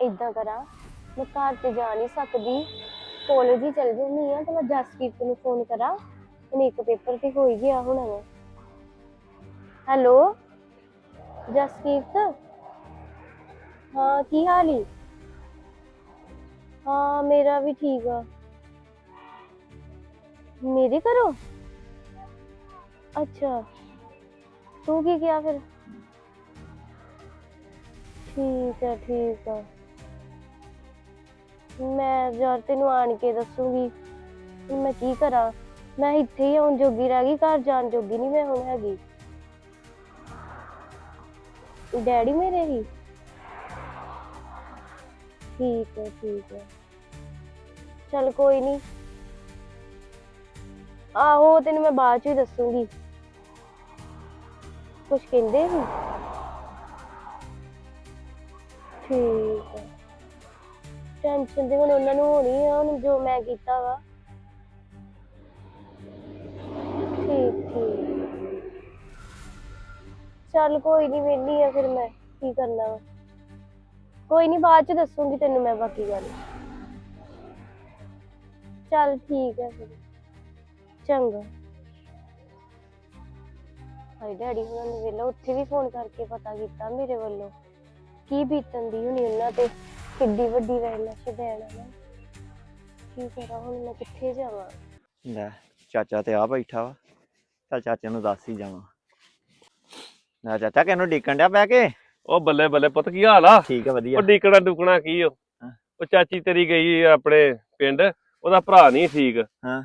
ਇਦਾਂ ਕਰਾਂ, ਮੈਂ ਘਰ ਤੇ ਜਾ ਨਹੀਂ ਸਕਦੀ। ਕਾਲਜ ਹੀ ਚਲ ਜਾਂਦੀ ਆ ਤੇ ਮੈਂ ਜਸਕੀਰਤ ਨੂੰ ਫੋਨ ਕਰਾਂ। ਉਹਨੇ ਇੱਕ ਪੇਪਰ ਤੇ ਹੋ ਹੀ ਗਿਆ ਹੋਣਾ ਵਾ। ਹੈਲੋ ਜਸਕੀਰਤ? ਹਾਂ, ਕੀ ਹਾਲ ਈ? ਹਾਂ, ਮੇਰਾ ਵੀ ਠੀਕ ਆ। ਮੇਰੇ ਘਰੋਂ? ਅੱਛਾ। ਤੂੰ ਕੀ ਕਿਹਾ ਫਿਰ? ਠੀਕ ਆ ਠੀਕ ਆ। ਮੈਂ ਯਾਰ ਤੈਨੂੰ ਆਣ ਕੇ ਦੱਸੂਗੀ ਹੁਣ ਮੈਂ ਕੀ ਕਰਾਂ। ਮੈਂ ਇੱਥੇ ਹੀ ਆਉਣ ਜੋਗੀ ਰਹਿ ਗਈ, ਘਰ ਜਾਣ ਜੋਗੀ ਨਹੀਂ ਮੈਂ ਹੁਣ ਹੈਗੀ। ਡੈਡੀ ਮੇਰੇ ਹੀ? ਠੀਕ ਹੈ ਠੀਕ ਹੈ। ਚਲ ਕੋਈ ਨਹੀਂ। ਆਹੋ ਤੈਨੂੰ ਮੈਂ ਬਾਅਦ ਚ ਹੀ ਦੱਸੂਗੀ। ਕੁਛ ਕਹਿੰਦੇ ਸੀ ਠੀਕ ਹੈ। ਟੈਨਸ਼ਨ ਤੇ ਹੁਣ ਉਹਨਾਂ ਨੂੰ ਹੋਣੀ ਆ, ਹੁਣ ਜੋ ਮੈਂ ਕੀਤਾ ਵਾ। ਠੀਕ ਠੀਕ। ਚੱਲ ਕੋਈ ਨਹੀਂ ਵੇਲੀ ਆ ਫਿਰ ਮੈਂ, ਕੀ ਕਰਨਾ ਵਾ। ਕੋਈ ਨਹੀਂ ਬਾਅਦ ਚ ਦੱਸੂਗੀ ਤੈਨੂੰ ਮੈਂ ਬਾਕੀ ਗੱਲ। ਚੱਲ ਠੀਕ ਹੈ ਫਿਰ। ਚੰਗਾ। ਹਾਏ ਡੈਡੀ ਹੁਣਾਂ ਨੇ ਵੇਲਾ ਉੱਥੇ ਵੀ ਫੋਨ ਕਰਕੇ ਪਤਾ ਕੀਤਾ ਮੇਰੇ ਵੱਲੋਂ। ਕੀ ਬੀਤਣ ਦੀ ਹੋਣੀ ਉਹਨਾਂ ਤੇ। ਕਿੱਡੀ ਵੱਡੀ ਵੇਲਾ ਛਡੈਣ ਆ ਨਾ। ਕੀ ਕਰਾਂ ਹੁਣ ਮੈਂ ਕਿੱਥੇ ਜਾਵਾਂ? ਲੈ ਚਾਚਾ ਤੇ ਆ ਬੈਠਾ ਵਾ। ਚੱਲ ਚਾਚੇ ਨੂੰ ਦੱਸ ਹੀ ਜਾਵਾਂ। ਲੈ ਚਾਚਾ ਕਿਹਨੂੰ ਡੀਕਣ ਡਿਆ ਬਹਿ ਕੇ? ਉਹ ਬੱਲੇ ਬੱਲੇ ਪੁੱਤ ਕੀ ਹਾਲ ਆ? ਠੀਕ ਹੈ ਵਧੀਆ। ਉਹ ਡੀਕਣਾ ਡੁਕਣਾ ਕੀ ਓ ਹਾਂ। ਉਹ ਚਾਚੀ ਤੇਰੀ ਗਈ ਆਪਣੇ ਪਿੰਡ ਉਹਦਾ ਭਰਾ ਨਹੀਂ ਠੀਕ। ਹਾਂ।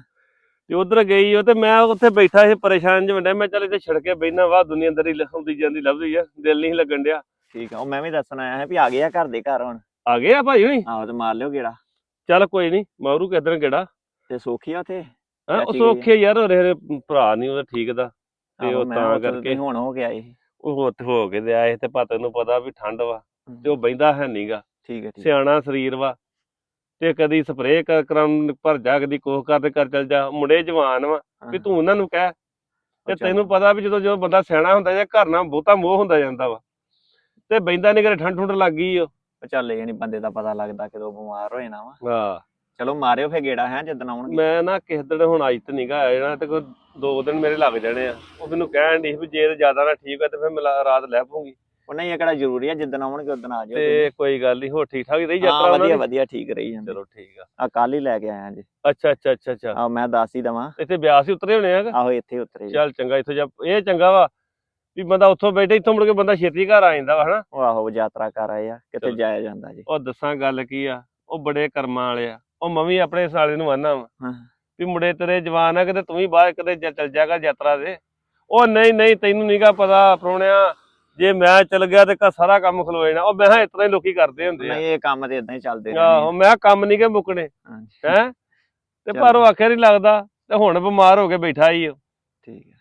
ਤੇ ਉਧਰ ਗਈ ਉਹ ਤੇ ਮੈਂ ਉੱਥੇ ਬੈਠਾ ਸੀ ਪਰੇਸ਼ਾਨ ਜਿਹਾ ਮੈਂ ਚੱਲ ਇੱਥੇ ਛਿੜ ਕੇ ਬੈਠਣਾ ਵਾ ਦੁਨੀਆਦਾਰੀ ਲਖਾਉਂਦੀ ਜਾਂਦੀ ਲੱਭਦੀ ਆ ਦਿਲ ਨਹੀਂ ਲੱਗਣ ਡਿਆ। ਠੀਕ ਆ ਉਹ ਮੈਂ ਵੀ ਦੱਸਣ ਆਇਆ ਹਾਂ ਵੀ ਆ ਗਏ ਆ ਘਰ ਦੇ ਘਰ ਹੁਣ। ਆ ਗਏ ਆ ਭਾਈ ਹੋਈ? ਆਹੋ ਤੇ ਮਾਰ ਲਿਓ ਗੇੜਾ। ਚੱਲ ਕੋਈ ਨਹੀਂ ਮਾਰੂ ਕਿਦਾਂ ਗੇੜਾ। ਤੇ ਸੋਖੀ ਆ ਉਥੇ? ਹਾਂ ਉਹ ਚਾਚੀ ਗਈ ਆ। ਸੌਖੇ ਯਾਰ ਉਹਦੇ ਹਰੇ ਭਰਾ ਨਹੀਂ ਉਹਦਾ ਠੀਕ ਦਾ। ਤੇ ਉਹ ਤਾਂ ਕਰਕੇ ਹੁਣ ਹੋ ਗਿਆ ਇਹ ਉਹ ਉੱਥੇ ਹੋ ਕੇ ਤੇ ਆਏ ਤੇ ਪਤਾ ਨੂੰ ਪਤਾ ਵੀ ਠੰਡ ਵਾ ਤੇ ਉਹ ਬੈਂਦਾ ਹੈ ਨਹੀਂਗਾ ਠੀਕ ਹੈ ਠੀਕ ਸਿਆਣਾ ਸਰੀਰ ਵਾ ਤੇ ਕਦੀ ਸਪਰੇਅ ਕਰਾਂ ਭਰ ਜਾ ਕਦੀ ਕੋਹ ਕਰ ਤੇ ਕਰ ਚਲ ਜਾ। ਮੁੰਡੇ ਜਵਾਨ ਵਾ ਵੀ ਤੂੰ ਉਹਨਾਂ ਨੂੰ ਕਹਿ। ਤੇ ਅੱਛਾ। ਤੈਨੂੰ ਪਤਾ ਵੀ ਜਦੋਂ ਜਦੋਂ ਬੰਦਾ ਸਿਆਣਾ ਹੁੰਦਾ ਜਾਂ ਘਰ ਨਾਲ ਬਹੁਤਾ ਮੋਹ ਹੁੰਦਾ ਜਾਂਦਾ ਵਾ। ਤੇ ਬੈਂਦਾ ਨਹੀਂ ਕਰੇ ਠੰਡ ਠੁੰਡ ਲੱਗ ਗਈ ਓ। ਉਹ ਚੱਲ ਨਹੀਂ ਬੰਦੇ ਦਾ ਪਤਾ ਲੱਗਦਾ ਕਦੋਂ ਬਿਮਾਰ ਹੋਏ ਨਾ ਵਾ। ਹਾਂ। ਚਲੋ ਮਾਰਿਓ ਫੇ ਗੇੜਾ ਹੈ ਜਦੋਂ ਆਉਣਗੇ। ਮੈਂ ਨਾ ਕਿਸ ਦਿਨ ਹੁਣ ਅੱਜ ਤੇ ਨਹੀਂਗਾ ਆਇਆ ਜਾਣਾ ਤੇ ਕੋਈ ਦੋ ਦਿਨ ਮੇਰੇ ਲੱਗ ਜਾਣੇ ਆ। ਉਹ ਮੈਨੂੰ ਕਹਿਣ ਦੀ ਵੀ ਜੇ ਜ਼ਿਆਦਾ ਨਾ ਠੀਕ ਹੈ ਤੇ ਫਿਰ ਮੈਂ ਲਾ- ਰਾਤ ਲੈ ਪਊਂਗੀ। ਉਹ ਨਹੀਂ ਇਹ ਕਿਹੜਾ ਜ਼ਰੂਰੀ ਆ ਜਦੋਂ ਆਉਣਗੇ ਉਦੋਂ ਆ ਜਾਇਓ ਤੇ ਕੋਈ ਗੱਲ ਨਹੀਂ ਹੋ ਠੀਕ ਠਾਕ ਹੀ ਰਹੀ ਹਾਂ ਯਾਤਰਾ ਉਹਨਾਂ ਵਧੀਆ ਦੀ? ਵਧੀਆ ਠੀਕ ਰਹੀ ਜਾਂਦੇ। ਚਲੋ ਠੀਕ ਆ। ਆ ਕੱਲ ਹੀ ਲੈ ਕੇ ਆਇਆ ਜੀ। ਅੱਛਾ ਅੱਛਾ ਅੱਛਾ ਅੱਛਾ। ਆ ਮੈਂ ਦੱਸ ਹੀ ਦਵਾਂ। ਇੱਥੇ ਬਿਆਸ ਹੀ ਉਤਰੇ ਹੋਣੇ ਆ ਆਹੋ ਇੱਥੇ ਉਤਰੇ ਜੀ। ਚੱਲ ਚੰਗਾ ਇੱਥੋਂ ਜਾ ਇਹ ਚੰਗਾ ਵਾ। ਵੀ ਬੰਦਾ ਉੱਥੋਂ ਬੈਠੇ ਇੱਥੋਂ ਮੁੜ ਕੇ ਬੰਦਾ ਛੇਤੀ ਘਰ ਆ ਜਾਂਦਾ ਵਾ ਹਨਾ? ਉਹ ਆਹੋ ਯਾਤਰਾ ਕਰ ਆਏ ਆ ਕਿਤੇ ਚਲੋ। ਜਾਇਆ ਜਾਂਦਾ ਜੀ। ਉਹ ਦੱਸਾਂ ਗੱਲ ਕੀ ਆ ਉਹ ਬੜੇ ਕਰਮਾਂ ਵਾਲੇ ਆ। ਉਹ ਮੈਂ ਵੀ ਆਪਣੇ ਸਾਲੇ ਨੂੰ ਆਨਾ ਵਾ। ਹਾਂ। ਵੀ ਮੁੰਡੇ ਤੇਰੇ ਜਵਾਨ ਆ ਕਿਤੇ ਤੂੰ ਵੀ ਬਾਹਰ ਕਿਤੇ ਜਾ- ਚੱਲ ਜਾਗਾ ਯਾਤਰਾ ਤੇ। ਉਹ ਨਹੀਂ ਨਹੀਂ ਤੈਨੂੰ ਨਹੀਂਗਾ ਪਤਾ ਪ੍ਰਾਹੁਣਿਆ ਜੇ ਮੈਂ ਚੱਲ ਗਿਆ ਤੇ ਘਰ ਸਾਰਾ ਕੰਮ ਖਲੋ ਜਾਣਾ। ਉਹ ਮੈਂ ਕਿਹਾ ਇਤਨਾ ਹੀ ਲੋਕੀ ਕਰਦੇ ਹੁੰਦੇ ਨਹੀਂ ਇਹ ਕੰਮ ਤੇ ਇਦਾਂ ਹੀ ਚੱਲਦੇ ਆਹੋ ਮੈਂ ਕਿਹਾ ਕੰਮ ਨਹੀਂ ਕਿ ਮੁੱਕਣੇ। ਹਾਂਜੀ। ਹੈ? ਤੇ ਚਲੋ। ਪਰ ਉਹ ਆਖਿਆ ਨਹੀਂ ਲੱਗਦਾ ਤੇ ਹੁਣ ਬਿਮਾਰ ਹੋ ਕੇ ਬੈਠਾ ਹੀ ਉਹ ਠੀਕ ਹੈ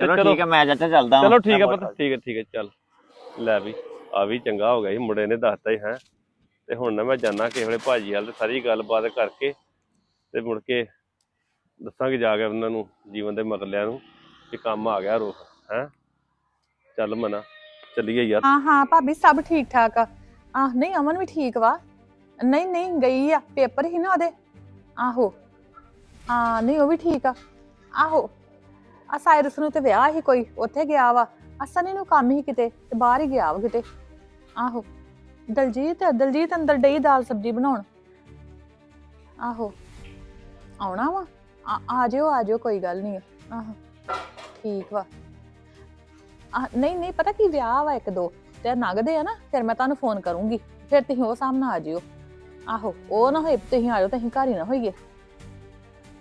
ਚਲੋ ਠੀਕ ਹੈ ਮੈਂ ਚਾਚਾ ਚੱਲਦਾ ਚਲੋ। ਠੀਕ ਹੈ ਪੁੱਤ ਠੀਕ ਹੈ ਠੀਕ ਹੈ ਚੱਲ। ਲੈ ਵੀ ਆ ਵੀ ਚੰਗਾ ਹੋ ਗਿਆ ਸੀ ਮੁੰਡੇ ਨੇ ਦੱਸਤਾ ਹੀ ਹੈ। ਤੇ ਹੁਣ ਨਾ ਮੈਂ ਜਾਣਾ ਕਿਸੇ ਵੇਲੇ ਭਾਜੀ ਹਾਲ ਤੇ ਸਾਰੀ ਗੱਲਬਾਤ ਕਰਕੇ ਤੇ ਮੁੜ ਕੇ ਦੱਸਾਂਗੇ ਜਾ ਕੇ ਉਹਨਾਂ ਨੂੰ ਜੀਵਨ ਦੇ ਮਗਲਿਆਂ ਨੂੰ ਕਿ ਕੰਮ ਆ ਗਿਆ ਰੋਕ ਹੈ। ਚੱਲ ਮਨਾ ਚੱਲੀਏ ਯਾਰ। ਹਾਂ ਹਾਂ ਭਾਬੀ ਸਭ ਠੀਕ ਠਾਕ ਆ। ਆਹ ਨਹੀਂ ਅਮਨ ਵੀ ਠੀਕ ਵਾ। ਨਹੀਂ ਨਹੀਂ ਗਈ ਆ ਪੇਪਰ ਹੀ ਨਾ ਉਹਦੇ। ਆਹੋ। ਹਾਂ ਨਹੀਂ ਉਹ ਵੀ ਠੀਕ ਆ। ਆਹੋ। ਆ ਸਾਇਰਸ ਨੂੰ ਤੇ ਵਿਆਹ ਹੀ ਕੋਈ ਉੱਥੇ ਗਿਆ ਵਾ। ਅਸਨੀ ਨੂੰ ਕੰਮ ਹੀ ਕਿਤੇ ਤੇ ਬਾਹਰ ਹੀ ਗਿਆ ਵਾ ਕਿਤੇ। ਆਹੋ, ਦਲਜੀਤ ਦਲਜੀਤ ਅੰਦਰ ਡਈ ਦਾਲ ਸਬਜੀ ਬਣਾਉਣ। ਆਹੋ, ਆਉਣਾ ਵਾ? ਆ ਆ ਜਿਓ ਆ ਜਿਓ ਕੋਈ ਗੱਲ ਨਹੀਂ। ਆਹੋ, ਠੀਕ ਵਾ। ਆ, ਨਹੀਂ ਨਹੀਂ, ਪਤਾ ਕੀ ਵਿਆਹ ਵਾ ਇੱਕ ਦੋ। ਤੇ ਨਗਦੇ ਆ ਨਾ, ਫਿਰ ਮੈਂ ਤੁਹਾਨੂੰ ਫੋਨ ਕਰੂੰਗੀ। ਫਿਰ ਤੁਸੀਂ ਉਹ ਸਾਹਮਣੇ ਆ ਜਿਓ। ਆਹੋ, ਉਹ ਨਾ ਹੋਏ, ਤੁਸੀਂ ਆ ਤਾਂ ਤੁਸੀਂ ਘਰ ਹੀ ਨਾ ਹੋਈਏ।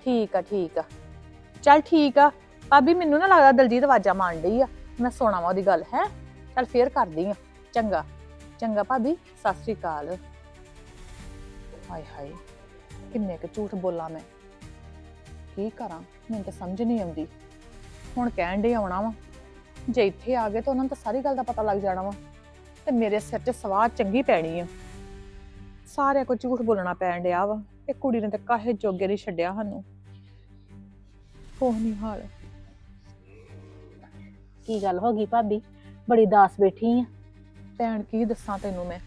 ਠੀਕ ਆ ਠੀਕ ਆ। ਚੱਲ ਠੀਕ ਆ। ਭਾਬੀ, ਮੈਨੂੰ ਨਾ ਲੱਗਦਾ ਦਲਜੀਤ ਆਵਾਜ਼ਾਂ ਮਾਰਨ ਡਈ ਆ। ਮੈਂ ਸੋਣਾ ਵਾ ਉਹਦੀ ਗੱਲ, ਹੈ? ਚੱਲ ਫੇਰ ਕਰਦੀ ਆ। ਚੰਗਾ। ਚੰਗਾ ਭਾਬੀ, ਸਤਿ ਸ੍ਰੀ ਅਕਾਲ। ਹਾਏ ਹਾਏ, ਕਿੰਨੇ ਕੁ ਝੂਠ ਬੋਲਾਂ ਮੈਂ। ਕੀ ਕਰਾਂ? ਮੈਨੂੰ ਤਾਂ ਸਮਝ ਨਹੀਂ ਆਉਂਦੀ। ਹੁਣ ਕਹਿਣ ਦੇ ਆਉਣਾ ਵਾ। ਜੇ ਇੱਥੇ ਆ ਗਏ ਤਾਂ ਉਹਨਾਂ ਨੂੰ ਤਾਂ ਸਾਰੀ ਗੱਲ ਦਾ ਪਤਾ ਲੱਗ ਜਾਣਾ ਵਾ। ਤੇ ਮੇਰੇ ਸਿਰ 'ਚ ਸਵਾਹ ਚੰਗੀ ਪੈਣੀ ਆ। ਸਾਰਿਆਂ ਕੋ ਝੂਠ ਬੋਲਣਾ ਪੈਣ ਡਿਆ ਵਾ। ਇਹ ਕੁੜੀ ਨੇ ਤਾਂ ਕਾਹੇ ਜੋਗੇ ਨਹੀਂ ਛੱਡਿਆ ਸਾਨੂੰ। ਕੋਹ ਨਹੀਂ ਹਾਲ। ਕੀ ਗੱਲ ਹੋ ਗਈ ਭਾਬੀ? ਬੜੀ ਦਾਸ ਬੈਠੀ ਆ। ਭੈਣ ਕੀ ਦੱਸਾਂ ਤੈਨੂੰ ਮੈਂ?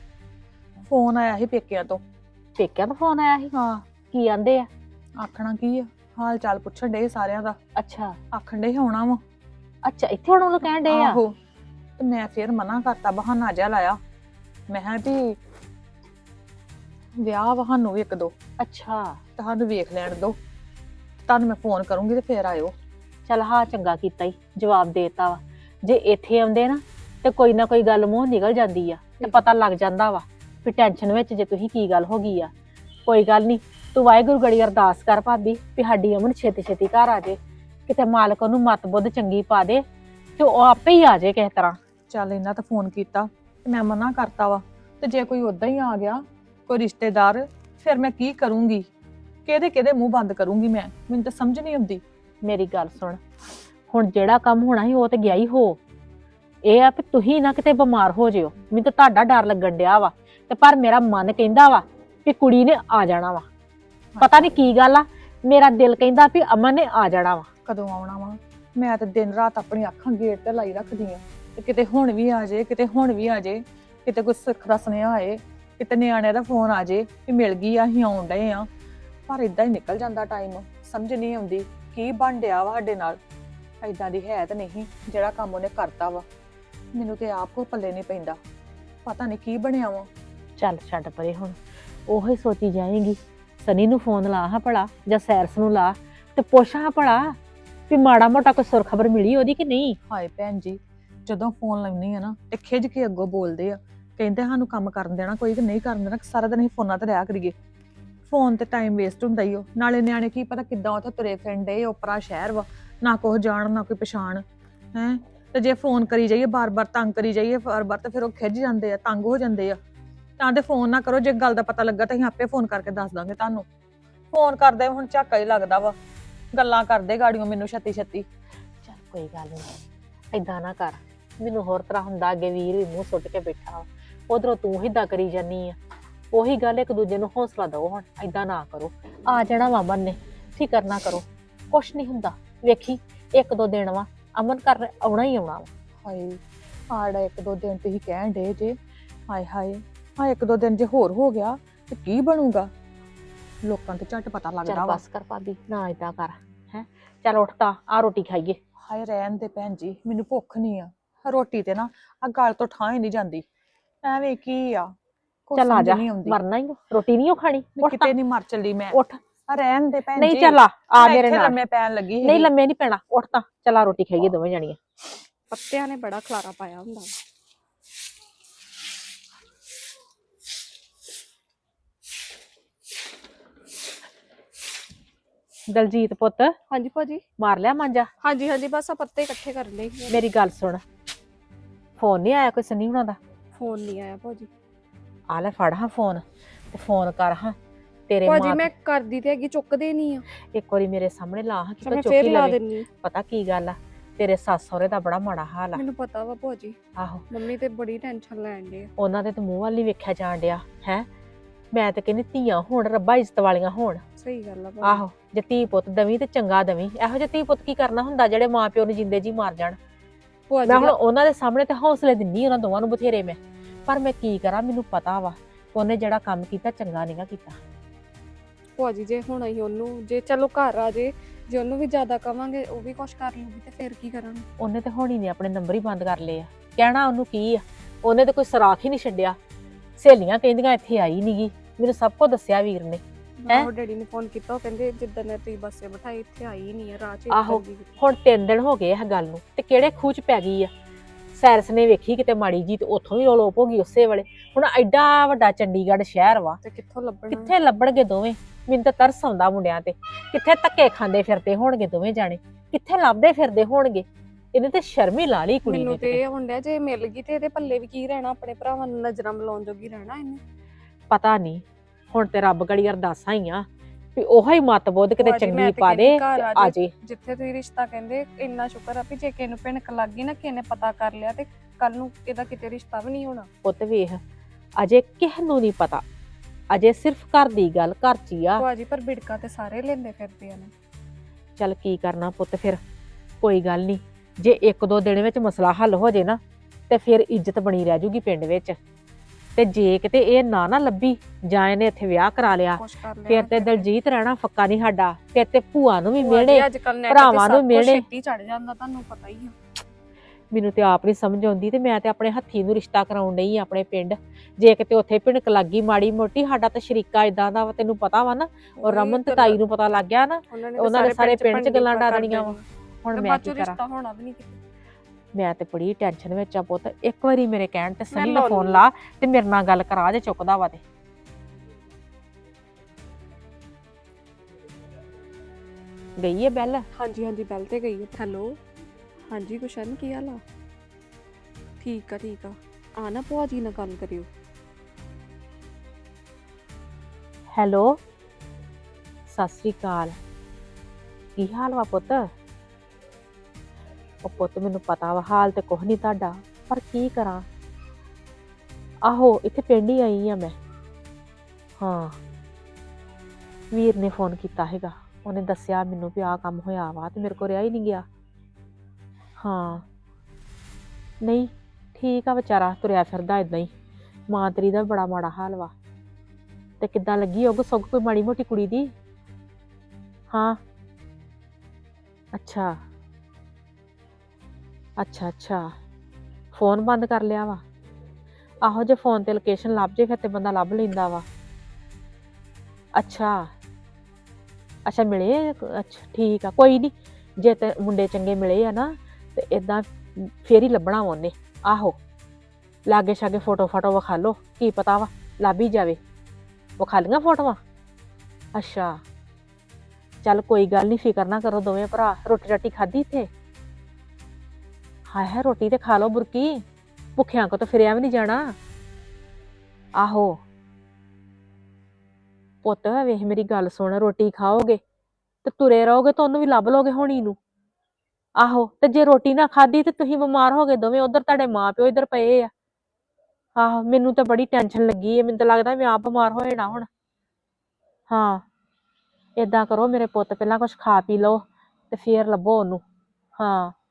ਫੋਨ ਆਇਆ ਸੀ ਪੇਕਿਆਂ ਤੋਂ। ਪੇਕਿਆਂ ਦਾ ਫੋਨ ਆਇਆ ਸੀ? ਹਾਂ। ਕੀ ਆਂਦੇ ਆ? ਆਖਣਾ ਕੀ ਆ? ਹਾਲ ਚਾਲ ਪੁੱਛਣ ਡੇ ਸਾਰਿਆਂ ਦਾ। ਅੱਛਾ। ਆਖਣ ਡੇ ਆਉਣਾ ਵਾ। ਅੱਛਾ ਇੱਥੇ ਹੁਣ ਉਹਨੂੰ ਕਹਿਣ ਡੇ ਆ? ਆਹੋ। ਤੇ ਮੈਂ ਫਿਰ ਮਨਾ ਕਰਤਾ ਬਹਾਨਾ ਜਿਹਾ ਲਾਇਆ। ਮੈਂ ਕਿਹਾ ਵੀ ਵਿਆਹ ਵਾ ਸਾਨੂੰ ਇੱਕ ਦੋ। ਅੱਛਾ। ਤੁਹਾਨੂੰ ਵੇਖ ਲੈਣ ਦੋ। ਤੁਹਾਨੂੰ ਮੈਂ ਫੋਨ ਕਰੂੰਗੀ ਤੇ ਫੇਰ ਆਇਓ। ਚਲ ਹਾਂ ਚੰਗਾ ਕੀਤਾ ਈ। ਜਵਾਬ ਦੇਤਾ ਵਾ। ਜੇ ਇੱਥੇ ਆਉਂਦੇ ਨਾ ਤੇ ਕੋਈ ਨਾ ਕੋਈ ਗੱਲ ਮੂੰਹ ਨਿਕਲ ਜਾਂਦੀ ਆ ਤੇ ਪਤਾ ਲੱਗ ਜਾਂਦਾ ਵਾ ਵੀ ਟੈਨਸ਼ਨ ਵਿੱਚ ਜੇ ਤੁਸੀਂ ਕੀ ਗੱਲ ਹੋ ਗਈ ਆ। ਕੋਈ ਗੱਲ ਨਹੀਂ ਤੂੰ ਵਾਹਿਗੁਰੂ ਗੜੀ ਅਰਦਾਸ ਕਰ ਭਾਬੀ ਵੀ ਸਾਡੀ ਅਮਨ ਛੇਤੀ ਛੇਤੀ ਘਰ ਆ ਜੇ ਕਿਤੇ ਮਾਲਕ ਉਹਨੂੰ ਮਤ ਬੁੱਧ ਚੰਗੀ ਪਾ ਦੇ ਤੇ ਉਹ ਆਪੇ ਹੀ ਆ ਜੇ ਕਿਸੇ ਤਰ੍ਹਾਂ। ਚੱਲ ਇਹਨਾਂ ਤਾਂ ਫੋਨ ਕੀਤਾ ਤੇ ਮੈਂ ਮਨਾ ਕਰਤਾ ਵਾ ਤੇ ਜੇ ਕੋਈ ਉਦਾਂ ਹੀ ਆ ਗਿਆ ਕੋਈ ਰਿਸ਼ਤੇਦਾਰ ਫਿਰ ਮੈਂ ਕੀ ਕਰੂੰਗੀ? ਕਿਹਦੇ ਕਿਹਦੇ ਮੂੰਹ ਬੰਦ ਕਰੂੰਗੀ ਮੈਂ? ਮੈਨੂੰ ਤਾਂ ਸਮਝ ਨਹੀਂ ਆਉਂਦੀ। ਮੇਰੀ ਗੱਲ ਸੁਣ ਹੁਣ ਜਿਹੜਾ ਕੰਮ ਹੋਣਾ ਸੀ ਉਹ ਤੇ ਗਿਆ ਹੀ ਹੋ। ਇਹ ਆ ਵੀ ਤੁਸੀਂ ਨਾ ਕਿਤੇ ਬਿਮਾਰ ਹੋ ਜਿਓ। ਮੈਨੂੰ ਤਾਂ ਤੁਹਾਡਾ ਡਰ ਲੱਗਣ ਡਿਆ ਵਾ। ਤੇ ਪਰ ਮੇਰਾ ਮਨ ਕਹਿੰਦਾ ਵਾ ਵੀ ਕੁੜੀ ਨੇ ਆ ਜਾਣਾ ਵਾ। ਪਤਾ ਨਹੀਂ ਕੀ ਗੱਲ ਆ, ਮੇਰਾ ਦਿਲ ਕਹਿੰਦਾ ਵੀ ਅਮਨ ਨੇ ਆ ਜਾਣਾ ਵਾ। ਕਦੋਂ ਆਉਣਾ ਵਾ? ਮੈਂ ਤਾਂ ਦਿਨ ਰਾਤ ਆਪਣੀ ਅੱਖਾਂ ਗੇਟ ਤੇ ਲਾਈ ਰੱਖਦੀ ਆ। ਤੇ ਕਿਤੇ ਹੁਣ ਵੀ ਆ ਜੇ, ਕਿਤੇ ਹੁਣ ਵੀ ਆ ਜੇ, ਕਿਤੇ ਕੋਈ ਸਿੱਖ ਦਾ ਸੁਨੇਹਾ ਆਏ, ਕਿਤੇ ਨਿਆਣਿਆਂ ਦਾ ਫੋਨ ਆ ਜੇ ਵੀ ਮਿਲ ਗਈ ਆ, ਅਸੀਂ ਆਉਣ ਡਏ ਆ। ਪਰ ਇਦਾਂ ਹੀ ਨਿਕਲ ਜਾਂਦਾ ਟਾਈਮ ਸਮਝ ਨਹੀਂ ਆਉਂਦੀ ਕੀ ਬਣ ਡਿਆ ਵਾ ਸਾਡੇ ਨਾਲ। ਐਦਾਂ ਦੀ ਹੈ ਤਾਂ ਨਹੀਂ ਜਿਹੜਾ ਕੰਮ ਉਹਨੇ ਕਰਤਾ ਵਾ। ਮੈਨੂੰ ਤੇ ਆਪ ਕੋ ਪੱਲੇ ਨਹੀਂ ਪੈਂਦਾ। ਪਤਾ ਨਹੀਂ ਕੀ ਬਣਿਆ ਵਾ। ਚੱਲ ਛੱਡ ਪਰੇ ਹੁਣ। ਉਹੋ ਹੀ ਸੋਚੀ ਜਾਏਗੀ। ਸਨੀ ਨੂੰ ਫੋਨ ਲਾ ਹਾਂ ਭਲਾ ਜਾਂ ਸੈਰਸ ਨੂੰ ਲਾ ਤੇ ਪੁੱਛ ਹਾਂ ਭਲਾ ਵੀ ਮਾੜਾ ਮੋਟਾ ਕੋਈ ਸੁਰ ਖਬਰ ਮਿਲੀ ਉਹਦੀ ਕਿ ਨਹੀਂ? ਹਾਏ ਭੈਣ ਜੀ ਜਦੋਂ ਫੋਨ ਲਾਉਣੀ ਆ ਨਾ ਤੇ ਖਿੱਝ ਕੇ ਅੱਗੋਂ ਬੋਲਦੇ ਆ। ਕਹਿੰਦੇ ਸਾਨੂੰ ਕੰਮ ਕਰਨ ਦੇਣਾ ਕੋਈ ਕਿ ਨਹੀਂ ਕਰਨ ਦੇਣਾ ਸਾਰਾ ਦਿਨ ਅਸੀਂ ਫੋਨਾਂ ਤੇ ਰਿਹਾ ਕਰੀਏ। ਫੋਨ ਤੇ ਟਾਈਮ ਵੇਸਟ ਹੁੰਦਾ ਹੀ ਉਹ ਨਾਲੇ ਨਿਆਣੇ ਕੀ ਪਤਾ ਕਿੱਦਾਂ ਉੱਥੇ ਤੁਰੇ ਫਿਰਦੇ ਉਪਰਾ ਸ਼ਹਿਰ ਵਾ। ਨਾ ਕੋਈ ਜਾਣ, ਨਾ ਕੋਈ ਪਛਾਣ, ਹੈ? ਤੇ ਜੇ ਫੋਨ ਕਰੀ ਜਾਈਏ, ਬਾਰ-ਬਾਰ ਤੰਗ ਕਰੀ ਜਾਈਏ, ਬਾਰ-ਬਾਰ ਤੇ ਫਿਰ ਉਹ ਖਿੱਝ ਜਾਂਦੇ ਆ, ਤੰਗ ਹੋ ਜਾਂਦੇ ਆ। ਤਾਂ ਤੇ ਫੋਨ ਨਾ ਕਰੋ, ਜੇ ਗੱਲ ਦਾ ਪਤਾ ਲੱਗਾ ਤਾਂ ਅਸੀਂ ਆਪੇ ਫੋਨ ਕਰਕੇ ਦੱਸ ਦਾਂਗੇ ਤੁਹਾਨੂੰ। ਫੋਨ ਕਰਦੇ ਹੁਣ ਝਾਕਾ ਹੀ ਲੱਗਦਾ ਵਾ। ਗੱਲਾਂ ਕਰਦੇ ਗਾੜੀਆਂ ਮੈਨੂੰ ਛੱਤੀ ਛੱਤੀ ਚੱਲ ਕੋਈ ਗੱਲ ਨਹੀਂ ਏਦਾਂ ਨਾ ਕਰ। ਮੈਨੂੰ ਹੋਰ ਤਰ੍ਹਾਂ ਹੁੰਦਾ, ਅੱਗੇ ਵੀਰ ਵੀ ਮੂੰਹ ਸੁੱਟ ਕੇ ਬੈਠਾ ਵਾ। ਉਧਰੋਂ ਤੂੰ ਹਿੱਦਾ ਕਰੀ ਜਾਨੀ ਆ। ਉਹੀ ਗੱਲ ਇੱਕ ਦੂਜੇ ਨੂੰ ਹੌਸਲਾ ਦਿਓ ਹੁਣ, ਏਦਾਂ ਨਾ ਕਰੋ। ਆ ਜਾਣਾ ਵਾ ਬੰਨੇ, ਫਿਕਰ ਨਾ ਕਰੋ। ਕੁਛ ਨਹੀਂ ਹੁੰਦਾ। ਵੇਖੀ ਇੱਕ ਦੋ ਦਿਨ ਵਾ ਅਮਨ ਕਰ ਆਉਣਾ ਹੀ ਆਉਣਾ ਵਾ। ਹਾਏ ਆੜਾ ਇੱਕ ਦੋ ਦਿਨ ਤੁਸੀਂ ਕਹਿਣ ਡੇ ਜੇ। ਹਾਏ ਹਾਏ ਹਾਂ ਇੱਕ ਦੋ ਦਿਨ ਜੇ ਹੋਰ ਹੋ ਗਿਆ ਤੇ ਕੀ ਬਣੂਗਾ? ਲੋਕਾਂ ਤੇ ਝੱਟ ਪਤਾ ਲੱਗਦਾ ਚੱਲ ਵਾ। ਬਸ ਕਰ ਭਾਬੀ ਨਾ ਏਦਾਂ ਕਰ ਹੈ? ਚੱਲ ਉੱਠ ਤਾਂ ਆ ਰੋਟੀ ਖਾਈਏ। ਹਾਏ ਰਹਿਣ ਦੇ ਭੈਣ ਜੀ ਮੈਨੂੰ ਭੁੱਖ ਨਹੀਂ ਆ। ਰੋਟੀ ਤੇ ਨਾ ਆ ਗਲ ਤੋਂ ਠਾਂ ਹੀ ਨਹੀਂ ਜਾਂਦੀ। ਐਵੇਂ ਕੀ ਆ? ਕੁਛ ਚੱਲ ਆ ਸਮਝ ਜਾ ਨਹੀਂ ਆਉਂਦੀ। ਮਰਨਾ ਹੀ ਆ, ਰੋਟੀ ਨਹੀਂ ਉਹ ਖਾਣੀ ਨਹੀਂ, ਉੱਠ ਕਿਤੇ ਨਹੀਂ ਮਰ ਚੱਲੀ ਮੈਂ। ਉੱਠ। ਆ ਰਹਿਣ ਦੇ ਭੈਣ ਜੀ। ਨਹੀਂ ਚੱਲ ਆ ਆ ਮੈਂ ਮੇਰੇ ਇੱਥੇ ਨਾਲ। ਲੰਮੇ ਪੈਣ ਲੱਗੀ ਨਹੀਂ ਸੀਗੀ। ਲੰਮੇ ਨਹੀਂ ਪੈਣਾ ਉੱਠ ਤਾਂ ਚੱਲ ਰੋਟੀ ਖਾਈਏ ਦੋਵੇਂ ਜਣੀਆਂ। ਪੱਤਿਆਂ ਨੇ ਬੜਾ ਖਲਾਰਾ ਪਾਇਆ ਹੁੰਦਾ। ਵਾ। ਦਲਜੀਤ ਪੁੱਤ ਹਾਂਜੀ ਭਾਜੀ। ਮਾਰ ਲਿਆ ਮਾਂਜਾ? ਹਾਂਜੀ ਹਾਂਜੀ ਬਸ ਆ ਪੱਤੇ ਇਕੱਠੇ ਕਰ ਲਏ ਸੀ। ਮੇਰੀ ਗੱਲ ਸੁਣ। ਫੋਨ ਨਹੀਂ ਆਇਆ ਕੋਈ ਸਨੀ ਹੁਣਾਂ ਦਾ? ਫੋਨ ਨਹੀਂ ਆਇਆ ਭਾਜੀ। ਆ ਲੈ ਫੜ ਹਾਂ ਫੋਨ ਤੇ ਫੋਨ ਕਰ ਹਾਂ। ਤੇਰੇ ਭਾਜੀ ਮਾਂ ਮੈਂ ਕਰਦੀ ਤੇ ਹੈਗੀ ਚੁੱਕਦੇ ਨਹੀਂ ਆ। ਇੱਕ ਵਾਰੀ ਮੇਰੇ ਸਾਹਮਣੇ ਲਾ ਹਾਂ ਕਿ ਤਾਂ ਮੈਂ ਚੁੱਕੀ ਫੇਰ ਲਾ ਲਵੇ। ਦਿੰਨੀ ਪਤਾ ਕੀ ਗੱਲ ਆ? ਤੇਰੇ ਸੱਸ ਸਹੁਰੇ ਦਾ ਬੜਾ ਮਾੜਾ ਹਾਲ ਆ। ਮੈਨੂੰ ਪਤਾ ਵਾ ਭਾਜੀ। ਆਹੋ। ਮੰਮੀ ਤੇ ਬੜੀ ਟੈਨਸ਼ਨ ਲੈਣ ਦੇ ਉਹਨਾਂ ਦੇ ਤੇ ਮੂੰਹ ਵੱਲ ਵੇਖਿਆ ਜਾਣ ਡਿਆ ਹੈ? ਮੈਂ ਤਾਂ ਕਹਿੰਦੀ ਧੀਆਂ ਹੋਣ ਰੱਬਾ ਇੱਜ਼ਤ ਵਾਲੀਆਂ ਹੋਣ। ਸਹੀ ਗੱਲ ਆ ਭਾਜੀ। ਆਹੋ ਜੇ ਧੀ ਪੁੱਤ ਦਵੀਂ ਤੇ ਚੰਗਾ ਦਵੀਂ। ਇਹੋ ਜਿਹੇ ਧੀ ਪੁੱਤ ਕੀ ਕਰਨਾ ਹੁੰਦਾ ਜਿਹੜੇ ਮਾਂ ਪਿਓ ਨੂੰ ਜਿੰਦੇ ਜੀ ਮਾਰ ਜਾਣ? ਭਾਜੀ ਮੈਂ ਹੁਣ ਦਾ- ਉਹਨਾਂ ਦੇ ਸਾਹਮਣੇ ਤੇ ਹੌਸਲੇ ਦਿੰਨੀ ਉਹਨਾਂ ਦੋਵਾਂ ਨੂੰ ਬਥੇਰੇ ਮੈਂ। ਪਰ ਮੈਂ ਕੀ ਕਰਾਂ ਮੈਨੂੰ ਪਤਾ ਵਾ। ਕਿ ਉਹਨੇ ਜਿਹੜਾ ਕੰਮ ਕੀਤਾ ਚੰਗਾ ਨਹੀਂਗਾ ਕੀਤਾ। ਭਾਜੀ ਜੇ ਹੁਣ ਅਸੀਂ ਉਹਨੂੰ ਜੇ ਚਲੋ ਘਰ ਆ ਜੇ ਜੇ ਉਹਨੂੰ ਵੀ ਜ਼ਿਆਦਾ ਕਵਾਂਗੇ ਉਹ ਵੀ ਕੁਛ ਕਰ ਲੂਗੀ ਤੇ ਫਿਰ ਕੀ ਕਰਾਂਗੇ? ਉਹਨੇ ਤੇ ਹੋਣੀ ਨੇ ਆਪਣੇ ਨੰਬਰ ਹੀ ਬੰਦ ਕਰ ਲਏ ਆ। ਕਹਿਣਾ ਉਹਨੂੰ ਕੀ ਆ? ਉਹਨੇ ਤੇ ਕੋਈ ਸਰਾਖ ਹੀ ਨਹੀਂ ਛੱਡਿਆ। ਸਹੇਲੀਆਂ ਕਹਿੰਦੀਆਂ ਇੱਥੇ ਆਈ ਨਹੀਂਗੀ ਮੈਨੂੰ ਸਭ ਕੁਝ ਦੱਸਿਆ ਵੀਰ ਨੇ। ਹੈਂ? ਉਹ ਡੈਡੀ ਨੇ ਫੋਨ ਕੀਤਾ ਉਹ ਕਹਿੰਦੇ ਜਿੱਦਾਂ ਨੇ ਤੁਸੀਂ ਬੱਸੇ ਬਿਠਾਈ ਇੱਥੇ ਆਈ ਨਹੀਂ ਆ ਰਾਹ 'ਚ ਆਹੋ। ਚੱਲ ਗਈ। ਹੁਣ ਤਿੰਨ ਦਿਨ ਹੋ ਗਏ ਇਹ ਗੱਲ ਨੂੰ। ਤੇ ਕਿਹੜੇ ਖੂਚ ਪੈ ਗਈ ਆ? ਸੈਰਸ ਨੇ ਵੇਖੀ ਕਿਤੇ ਮਾੜੀ ਜੀ ਤੇ ਉੱਥੋਂ ਵੀ ਰੋਲੋਪ ਹੋ ਗਈ ਉਸੇ ਵੇਲੇ। ਹੁਣ ਐਡਾ ਵੱਡਾ ਚੰਡੀਗੜ੍ਹ ਸ਼ਹਿਰ ਵਾ। ਤੇ ਕਿੱਥੋਂ ਲੱਭਣਾ? ਕਿੱਥੇ ਲੱਭਣਗੇ ਦੋਵੇਂ? ਮੈਨੂੰ ਤਾਂ ਤਰਸ ਆਉਂਦਾ ਮੁੰਡਿਆਂ ਤੇ। ਕਿੱਥੇ ਧੱਕੇ ਖਾਂਦੇ ਫਿਰਦੇ ਹੋਣਗੇ ਦੋਵੇਂ ਜਾਣੇ? ਕਿੱਥੇ ਲੱਭਦੇ ਫਿਰਦੇ ਹੋਣਗੇ? ਇਹਨੇ ਤੇ ਸ਼ਰਮ ਹੀ ਲਾ ਲਈ ਕੁੜੀ ਮੈਨੂੰ ਨੇ ਤੇ। ਇਹ ਹੁੰਦਾ ਜੇ ਮਿਲ ਗਈ ਤੇ ਇਹਦੇ ਪੱਲੇ ਵੀ ਕੀ ਰਹਿਣਾ? ਆਪਣੇ ਭਰਾਵਾਂ ਨੂੰ ਨਜ਼ਰਾਂ ਮਿਲਾਉਣ ਜੋਗੀ ਰਹਿਣਾ ਇਹਨੇ? ਪਤਾ ਨਹੀਂ। ਹੁਣ ਤੇ ਰੱਬ ਗੜੀ ਅਰਦਾਸਾਂ ਹੀ ਆ। ਵੀ ਉਹੋ ਮਤ ਬੁੱਧ ਕਿਤੇ ਚੰਗੀ ਪਾ ਦੇ ਆ ਜੇ। ਜੇ ਜਿੱਥੇ ਤੁਸੀਂ ਰਿਸ਼ਤਾ ਕਹਿੰਦੇ ਇੰਨਾ ਸ਼ੁਕਰ ਆ ਵੀ ਜੇ ਕਿਸੇ ਨੂੰ ਭਿਣਕ ਲੱਗ ਗਈ ਨਾ ਕਿਸੇ ਨੇ ਪਤਾ ਕਰ ਲਿਆ ਤੇ ਕੱਲ ਨੂੰ ਇਹਦਾ ਕਿਤੇ ਰਿਸ਼ਤਾ ਵੀ ਨਹੀਂ ਹੋਣਾ। ਪੁੱਤ ਵੇਖ ਅਜੇ ਕਿਸੇ ਨੂੰ ਨਹੀਂ ਪਤਾ। ਅਜੇ ਸਿਰਫ ਘਰ ਦੀ ਗੱਲ ਘਰ ਚ ਹੀ ਆ। ਭਾਜੀ ਪਰ ਬਿੜਕਾ ਤੇ ਸਾਰੇ ਲੈਂਦੇ ਫਿਰਦੇ ਆ ਨਾ। ਚੱਲ ਕੀ ਕਰਨਾ ਪੁੱਤ ਫਿਰ? ਕੋਈ ਗੱਲ ਨਹੀਂ। ਜੇ ਇੱਕ ਦੋ ਦਿਨ ਵਿੱਚ ਮਸਲਾ ਹੱਲ ਹੋ ਜੇ ਨਾ ਤੇ ਫਿਰ ਇੱਜ਼ਤ ਬਣੀ ਰਹਿ ਜੂਗੀ ਪਿੰਡ ਵਿੱਚ। ਤੇ ਜੇ ਕਿਤੇ ਇਹ ਨਾ ਨਾ ਲੱਭੀ ਜਾਂ ਇਹਨੇ ਇੱਥੇ ਵਿਆਹ ਕਰਾ ਲਿਆ ਕੁਛ ਕਰ ਲਿਆ ਫਿਰ ਤੇ ਦਲਜੀਤ ਰਹਿਣਾ ਫੱਕਾ ਨਹੀਂ ਸਾਡਾ ਫਿਰ ਤੇ ਭੂਆ ਨੂੰ ਵੀ ਮਿਹਣੇ ਅੱਜ ਭਰਾਵਾਂ ਨੂੰ ਮਿਹਣੇ। ਛੇਤੀ ਚੜ ਜਾਂਦਾ ਤੁਹਾਨੂੰ ਪਤਾ ਹੀ ਆ। ਮੈਨੂੰ ਤੇ ਆਪ ਨਹੀਂ ਸਮਝ ਆਉਂਦੀ ਤੇ ਮੈਂ ਤੇ ਆਪਣੇ ਹੱਥੀ ਨੂੰ ਰਿਸ਼ਤਾ ਕਰਾਉਣ ਨਹੀਂ ਆਪਣੇ ਪਿੰਡ। ਜੇ ਕਿਤੇ ਉੱਥੇ ਭਿਣਕ ਲੱਗੀ ਮਾੜੀ ਮੋਟੀ ਸਾਡਾ ਤਾਂ ਸ਼ਰੀਕਾ ਇਦਾਂ ਦਾ ਵਾ ਤੈਨੂੰ ਪਤਾ ਵਾ ਨਾ ਉਹ ਰਮਨ ਤੇ ਤਾਈ ਨੂੰ ਪਤਾ ਲੱਗ ਗਿਆ ਨਾ ਉਹਨਾਂ ਨੇ ਸਾਰੇ ਪਿੰਡ 'ਚ ਗੱਲਾਂ ਡਾ ਕਰ ਦੇਣੀਆਂ ਵਾ। ਹੁਣ ਮੈਂ ਕੀ ਕਰਾਂ? ਰਿਸ਼ਤਾ ਹੋਣਾ ਵੀ ਨਹੀਂ ਕਿਤੇ। ਮੈਂ ਤੇ ਬੜੀ ਟੈਨਸ਼ਨ ਵਿੱਚ ਆ ਪੁੱਤ। ਇੱਕ ਵਾਰੀ ਮੇਰੇ ਕਹਿਣ ਤੇ ਸਨੀ ਨੂੰ ਲਾਉਣੀ ਫੋਨ। ਲਾ ਤੇ ਮੇਰੇ ਨਾਲ ਗੱਲ ਕਰਾ ਜੇ ਚੁੱਕਦਾ ਵਾ ਤੇ। ਗਈ ਹੈ ਬੈਲ? ਹਾਂਜੀ ਹਾਂਜੀ ਬੈਲ ਤੇ ਗਈ ਹੈਲੋ? ਹਾਂਜੀ ਗੁਸ਼ਨ ਕੀ ਹਾਲ ਆ? ਠੀਕ ਆ ਠੀਕ ਆ। ਆ ਨਾ ਭੂਆ ਜੀ ਨਾਲ ਗੱਲ ਕਰਿਓ। ਹੈਲੋ? ਸਤਿ ਸ੍ਰੀ ਅਕਾਲ। ਕੀ ਹਾਲ ਵਾ ਪੁੱਤ? ਉਹ ਪੁੱਤ ਮੈਨੂੰ ਪਤਾ ਵਾ, ਹਾਲ ਤੇ ਕੁਝ ਨਹੀਂ ਤੁਹਾਡਾ, ਪਰ ਕੀ ਕਰਾਂ? ਆਹੋ, ਇੱਥੇ ਪਿੰਡ ਹੀ ਆਈ ਆ ਮੈਂ। ਹਾਂ। ਵੀਰ ਨੇ ਫੋਨ ਕੀਤਾ ਹੈਗਾ ਉਹਨੇ ਦੱਸਿਆ ਮੈਨੂੰ ਵੀ ਆਹ ਕੰਮ ਹੋਇਆ ਵਾ ਤੇ ਮੇਰੇ ਕੋਲ ਰਿਹਾ ਹੀ ਨਹੀਂ ਗਿਆ। ਹਾਂ। ਨਹੀਂ, ਠੀਕ ਆ ਵਿਚਾਰਾ, ਤੁਰਿਆ ਫਿਰਦਾ ਇਦਾਂ ਹੀ। ਮਾਂ ਤੇਰੀ ਦਾ ਬੜਾ ਮਾੜਾ ਹਾਲ ਵਾ। ਤੇ ਕਿੱਦਾਂ ਲੱਗੀ ਉਹ ਸੁੱਗ ਕੋਈ ਮਾੜੀ ਮੋਟੀ ਕੁੜੀ ਦੀ? ਹਾਂ। ਅੱਛਾ। ਅੱਛਾ ਅੱਛਾ। ਫੋਨ ਬੰਦ ਕਰ ਲਿਆ ਵਾ। ਆਹੋ ਜੇ ਫੋਨ ਤੇ ਲੋਕੇਸ਼ਨ ਲੱਭ ਜੇ, ਫਿਰ ਤੇ ਬੰਦਾ ਲੱਭ ਲੈਂਦਾ ਵਾ। ਅੱਛਾ। ਅੱਛਾ, ਮਿਲੇ ਅੱਛਾ, ਠੀਕ ਆ। ਕੋਈ ਨਹੀਂ ਜੇ ਤੇ ਮੁੰਡੇ ਚੰਗੇ ਮਿਲੇ ਆ ਨਾ, ਤੇ ਇਦਾਂ ਫੇਰ ਹੀ ਲੱਭਣਾ ਵਾ ਉਹਨੇ। ਆਹੋ। ਲਾਗੇ ਛਾਗੇ ਫੋਟੋ ਫਾਟੋ ਵਿਖਾ ਲਓ, ਕੀ ਪਤਾ ਵਾ, ਲੱਭ ਹੀ ਜਾਵੇ। ਵਿਖਾ ਲੀਆਂ ਫੋਟੋਆਂ? ਅੱਛਾ। ਚੱਲ ਕੋਈ ਗੱਲ ਨਹੀਂ ਫਿਕਰ ਨਾ ਕਰੋ ਦੋਵੇਂ ਭਰਾ। ਰੋਟੀ ਰਾਟੀ ਖਾਧੀ ਇੱਥੇ? ਹਾਏ ਹਾਏ, ਰੋਟੀ ਤੇ ਖਾ ਲਓ ਬੁਰਕੀ। ਭੁੱਖਿਆਂ ਕੋ ਤਾਂ ਫਿਰਿਆ ਵੀ ਨਹੀਂ ਜਾਣਾ। ਆਹੋ। ਪੁੱਤ, ਵੇਖ ਮੇਰੀ ਗੱਲ ਸੁਣ, ਰੋਟੀ ਖਾਓਗੇ ਤੇ ਤੁਰੇ ਰਹੋਗੇ ਤਾਂ ਉਹਨੂੰ ਵੀ ਲੱਭ ਲੋਗੇ ਹੋਣੀ ਨੂੰ। ਆਹੋ, ਤੇ ਜੇ ਰੋਟੀ ਨਾ ਖਾਧੀ ਤੇ ਤੁਸੀਂ ਬਿਮਾਰ ਹੋ ਗਏ ਦੋਵੇਂ, ਉਧਰ ਤੁਹਾਡੇ ਮਾਂ ਪਿਓ ਇੱਧਰ ਪਏ ਆ। ਆਹੋ, ਮੈਨੂੰ ਤਾਂ ਬੜੀ ਟੈਨਸ਼ਨ ਲੱਗੀ ਹੈ ਮੈਨੂੰ ਤਾਂ ਲੱਗਦਾ ਮੈਂ ਆਪ ਬਿਮਾਰ ਹੋ ਜਾਣਾ ਹੁਣ। ਹਾਂ, ਏਦਾਂ ਕਰੋ ਮੇਰੇ ਪੁੱਤ, ਪਹਿਲਾਂ ਕੁਝ ਖਾ ਪੀ ਲਓ ਤੇ ਫੇਰ ਲੱਭੋ ਉਹਨੂੰ। ਹਾਂ।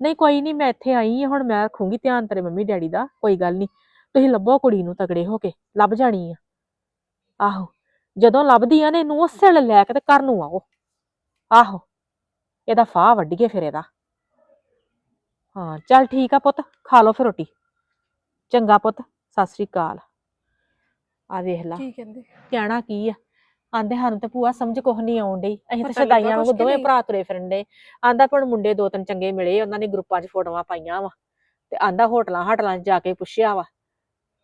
ਨਹੀਂ ਕੋਈ ਨਹੀਂ ਮੈਂ ਇੱਥੇ ਆਈ ਹਾਂ ਹੁਣ ਮੈਂ ਰੱਖੂੰਗੀ ਧਿਆਨ ਤੇਰੇ ਮੰਮੀ ਡੈਡੀ ਦਾ ਕੋਈ ਗੱਲ ਨਹੀਂ ਤੁਸੀਂ ਲੱਭੋ ਕੁੜੀ ਨੂੰ ਤਗੜੇ ਹੋ ਕੇ ਲੱਭ ਜਾਣੀ ਆ। ਆਹੋ ਜਦੋਂ ਲੱਭਦੀ ਆ ਨੇ ਇਹਨੂੰ ਉਸੇ ਵੇਲੇ ਲੈ ਕੇ ਤੇ ਘਰ ਨੂੰ ਆਓ। ਆਹੋ ਇਹਦਾ ਫਾਹ ਵੱਢੀਏ ਫਿਰ ਇਹਦਾ। ਹਾਂ ਚੱਲ ਠੀਕ ਆ ਪੁੱਤ ਖਾ ਲਓ ਫਿਰ ਰੋਟੀ। ਚੰਗਾ ਪੁੱਤ ਸਤਿ ਸ੍ਰੀ ਅਕਾਲ। ਆ ਵੇਖ ਲਾ ਕੀ ਕਹਿੰਦੇ? ਕਹਿਣਾ ਕੀ ਆ? ਆਂਦੇ ਸਾਨੂੰ ਤੇ ਭੂਆ ਸਮਝ ਕੁਛ ਨਹੀਂ ਆਉਣ ਡਈ। ਅਸੀਂ ਤਾਂ ਪਤਾ ਲੱਗਾ ਸਦਾਈਆਂ ਵਾਂਗੂ ਕੁਛ ਕਿ ਦੋਵੇਂ ਨਹੀਂ? ਭਰਾ ਤੁਰੇ ਫਿਰਨ ਡੇ ਆਂਦਾ ਪਰ ਮੁੰਡੇ ਦੋ ਤਿੰਨ ਚੰਗੇ ਮਿਲੇ ਉਹਨਾਂ ਨੇ ਗਰੁੱਪਾਂ 'ਚ ਫੋਟੋਆਂ ਪਾਈਆਂ ਵਾ। ਤੇ ਆਂਦਾ ਹੋਟਲਾਂ ਹਾਟਲਾਂ 'ਚ ਜਾ ਕੇ ਪੁੱਛਿਆ ਵਾ।